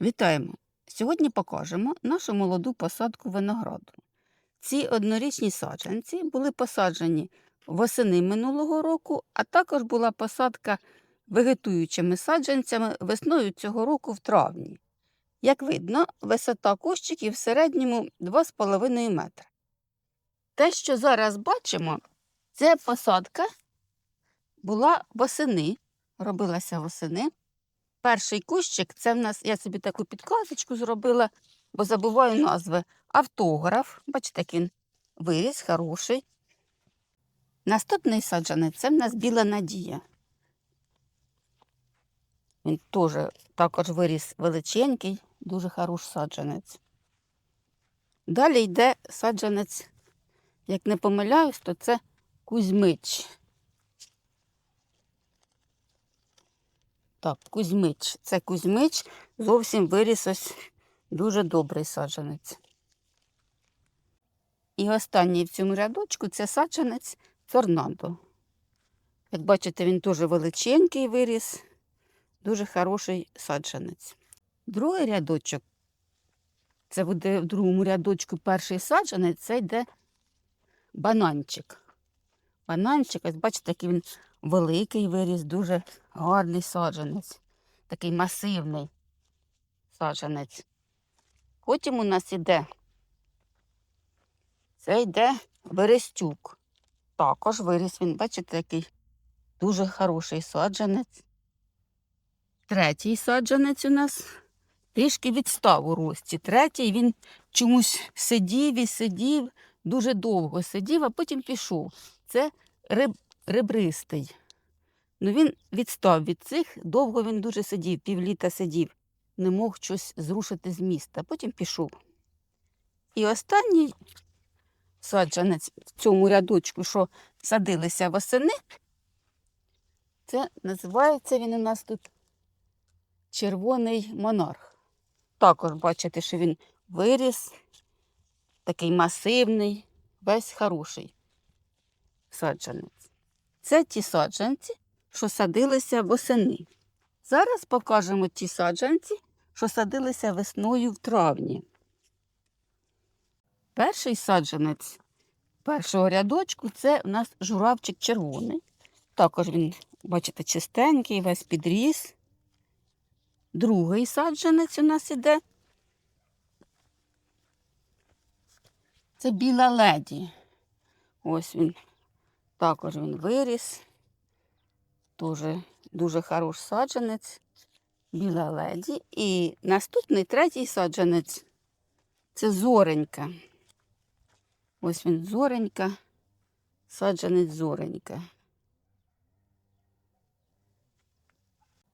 Вітаємо! Сьогодні покажемо нашу молоду посадку винограду. Ці однорічні саджанці були посаджені восени минулого року, а також була посадка вегетуючими саджанцями весною цього року в травні. Як видно, висота кущиків в середньому 2,5 метра. Те, що зараз бачимо, це посадка була восени, робилася восени. Перший кущик це в нас, я собі таку підказочку зробила, бо забуваю назви. Автограф. Бачите, він виріс, хороший. Наступний саджанець це в нас біла надія. Він теж також виріс величенький, дуже хороший саджанець. Далі йде саджанець, як не помиляюсь, то це Кузьмич. Так, Кузьмич. Це Кузьмич зовсім виріс ось дуже добрий саджанець. І останній в цьому рядочку це саджанець Фернандо. Як бачите, він дуже величенький виріс, дуже хороший саджанець. Другий рядочок, це буде в другому рядочку перший саджанець, це йде бананчик. Бананчик, ось бачите, який він великий виріс, дуже гарний саджанець, такий масивний саджанець. Потім у нас іде, це йде Берестюк. Також виріс він, бачите, який дуже хороший саджанець. Третій саджанець у нас трішки відстав у рості. Третій він чомусь сидів і сидів, дуже довго сидів, а потім пішов. Це риб, ребристий. Ну він відстав від цих, довго він дуже сидів, півліта сидів, не мог щось зрушити з міста, потім пішов. І останній саджанець в цьому рядочку, що садилися восени, це називається він у нас тут червоний монарх. Також бачите, що він виріс, такий масивний, весь хороший саджанець. Це ті саджанці, що садилися восени. Зараз покажемо ті саджанці, що садилися весною в травні. Перший саджанець першого рядочку це у нас журавчик червоний. Також він, бачите, чистенький, весь підріс. Другий саджанець у нас іде. Це біла леді. Ось він. Також він виріс. Дуже, дуже хороший саджанець. Біла леді. І наступний третій саджанець це зоренька. Ось він зоренька, саджанець зоренька.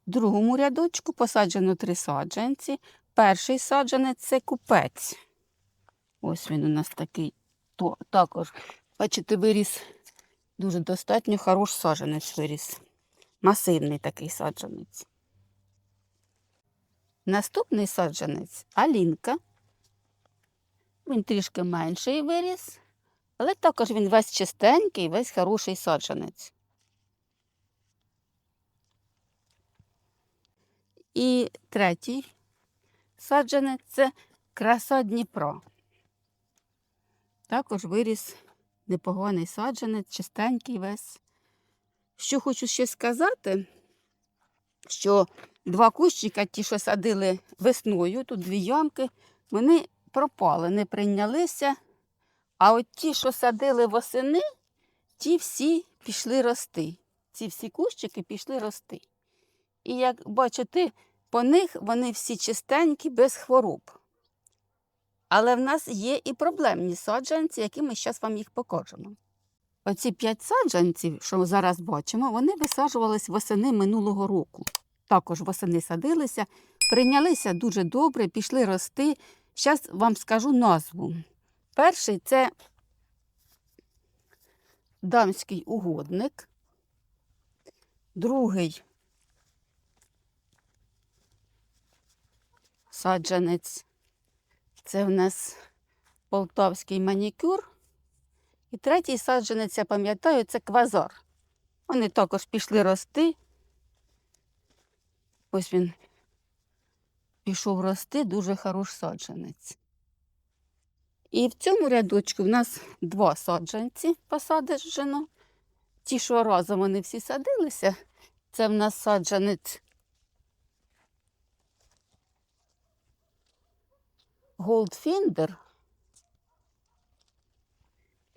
В другому рядочку посаджено три саджанці. Перший саджанець це купець. Ось він у нас такий то, також. Бачите, виріс дуже достатньо хороший саджанець виріс. Масивний такий саджанець. Наступний саджанець Алінка. Він трішки менший виріс, але також він весь чистенький, весь хороший саджанець. І третій саджанець це краса Дніпра. Також виріс непоганий саджанець, чистенький весь. Що хочу ще сказати, що два кущика, ті, що садили весною, тут дві ямки, вони пропали, не прийнялися. А от ті, що садили восени, ті всі пішли рости. Ці всі кущики пішли рости. І як бачите, по них вони всі чистенькі, без хвороб. Але в нас є і проблемні саджанці, які ми зараз вам їх покажемо. Оці п'ять саджанців, що зараз бачимо, вони висаджувались восени минулого року. Також восени садилися, прийнялися дуже добре, пішли рости. Зараз вам скажу назву. Перший це дамський угодник, другий саджанець це в нас полтавський манікюр. І третій саджанець, я пам'ятаю, це квазар. Вони також пішли рости. Ось він пішов рости дуже хороший саджанець. І в цьому рядочку в нас два саджанці посаджено. Ті, що разом вони всі садилися, це в нас саджанець Goldfinger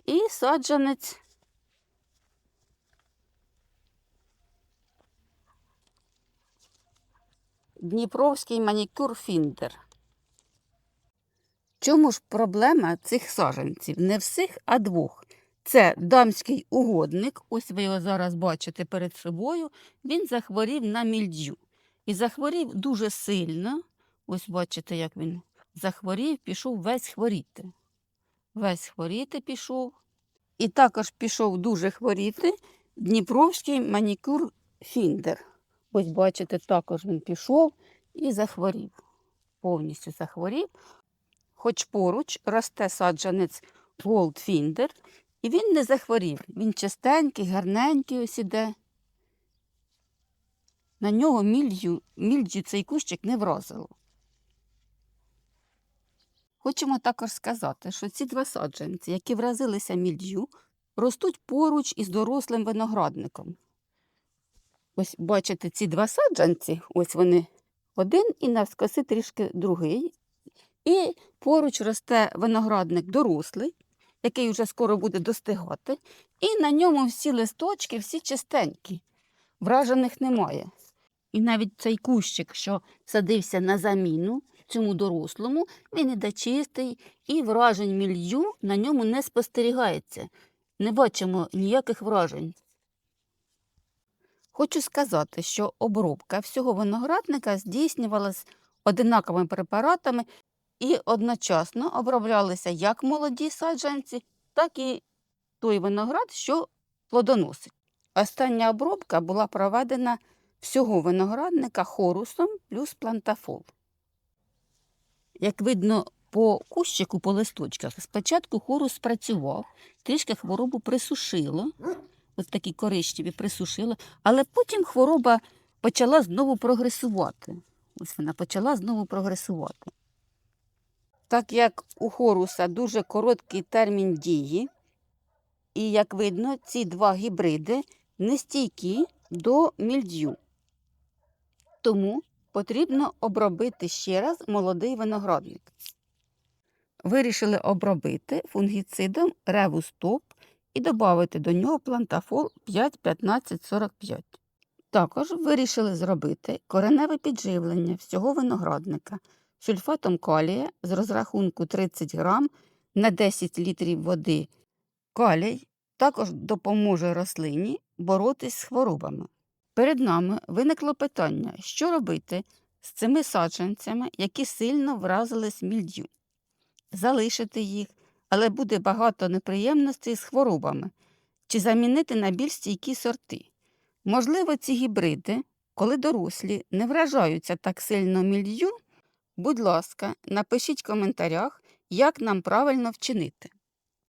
і саджанець Дніпровський манікюр Фіндер. Чому ж проблема цих саджанців? Не всіх, а двох. Це дамський угодник, ось ви його зараз бачите перед собою. Він захворів на мільдю. І захворів дуже сильно. Ось бачите, як він захворів, пішов весь хворіти. Весь хворіти пішов. І також пішов дуже хворіти Дніпровський манікюр Фіндер. Ось бачите, також він пішов і захворів. Повністю захворів. Хоч поруч росте саджанець Голдфіндер, і він не захворів. Він чистенький, гарненький ось іде. На нього мільдю, мільдю цей кущик не вразило. Хочемо також сказати, що ці два саджанці, які вразилися мільдю, ростуть поруч із дорослим виноградником. Ось бачите, ці два саджанці, ось вони один і навскоси трішки другий. І поруч росте виноградник дорослий, який вже скоро буде достигати, і на ньому всі листочки, всі чистенькі, вражених немає. І навіть цей кущик, що садився на заміну цьому дорослому, він іде чистий, і вражень мілью на ньому не спостерігається. Не бачимо ніяких вражень. Хочу сказати, що обробка всього виноградника здійснювалась одинаковими препаратами і одночасно оброблялися як молоді саджанці, так і той виноград, що плодоносить. Остання обробка була проведена всього виноградника хорусом плюс плантафол. Як видно по кущику, по листочках, спочатку хорус спрацював, трішки хворобу присушило, ось такі коричневі присушило, але потім хвороба почала знову прогресувати. Ось вона почала знову прогресувати. Так як у хоруса дуже короткий термін дії, і, як видно, ці два гібриди не стійкі до мільдю. Тому потрібно обробити ще раз молодий виноградник. Вирішили обробити фунгіцидом ревустоп і додати до нього плантафол 5-15-45. Також вирішили зробити кореневе підживлення всього виноградника сульфатом калія з розрахунку 30 грам на 10 літрів води. Калій також допоможе рослині боротись з хворобами. Перед нами виникло питання, що робити з цими саджанцями, які сильно вразились мільдю. Залишити їх, але буде багато неприємностей з хворобами, чи замінити на більш стійкі сорти. Можливо, ці гібриди, коли дорослі, не вражаються так сильно мільдю, Будь ласка, напишіть в коментарях, як нам правильно вчинити.